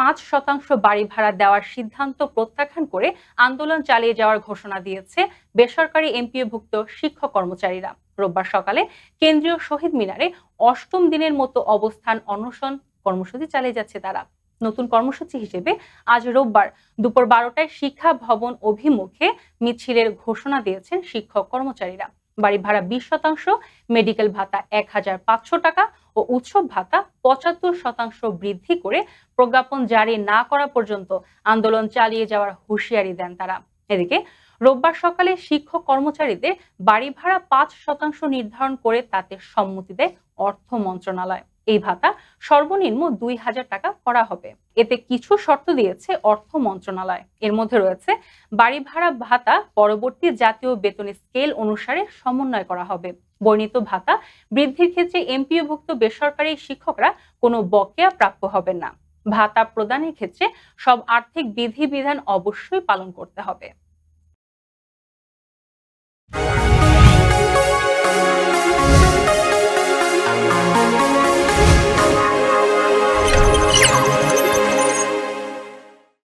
পাঁচ শতাংশ বাড়ি ভাড়া দেওয়ার সিদ্ধান্ত প্রত্যাখ্যান করে আন্দোলন চালিয়ে যাওয়ার ঘোষণা দিয়েছে বেসরকারি এমপিওভুক্ত শিক্ষক কর্মচারীরা। রোববার সকালে কেন্দ্রীয় শহীদ মিনারে অষ্টম দিনের মতো অবস্থান অনশন কর্মসূচি চালিয়ে যাচ্ছে তারা। নতুন কর্মসূচি হিসেবে আজ রোববার দুপুর বারোটায় শিক্ষা ভবন অভিমুখে মিছিলের ঘোষণা দিয়েছেন শিক্ষক কর্মচারীরা। বাড়ি ভাড়া বিশ শতাংশ, মেডিকেল ভাতা এক হাজার পাঁচশো টাকা ও উৎসব ভাতা পঁচাত্তর শতাংশ বৃদ্ধি করে প্রজ্ঞাপন জারি না করা পর্যন্ত আন্দোলন চালিয়ে যাওয়ার হুঁশিয়ারি দেন তারা। এদিকে রোববার সকালে শিক্ষক কর্মচারীদের বাড়ি ভাড়া পাঁচ শতাংশ নির্ধারণ করে তাতে সম্মতি দেয় অর্থ মন্ত্রণালয়। এই ভাতা সর্বনিম্ন দুই হাজার টাকা করা হবে। এতে কিছু শর্ত দিয়েছে অর্থ মন্ত্রণালয়। এর মধ্যে রয়েছে, বাড়ি ভাড়া ভাতা পরবর্তী জাতীয় বেতন স্কেল অনুসারে সমন্বয় করা হবে। বর্ণিত ভাতা বৃদ্ধির ক্ষেত্রে এমপিওভুক্ত বেসরকারি শিক্ষকরা কোনো বকেয়া প্রাপ্য হবেন না। ভাতা প্রদানের ক্ষেত্রে সব আর্থিক বিধিবিধান অবশ্যই পালন করতে হবে।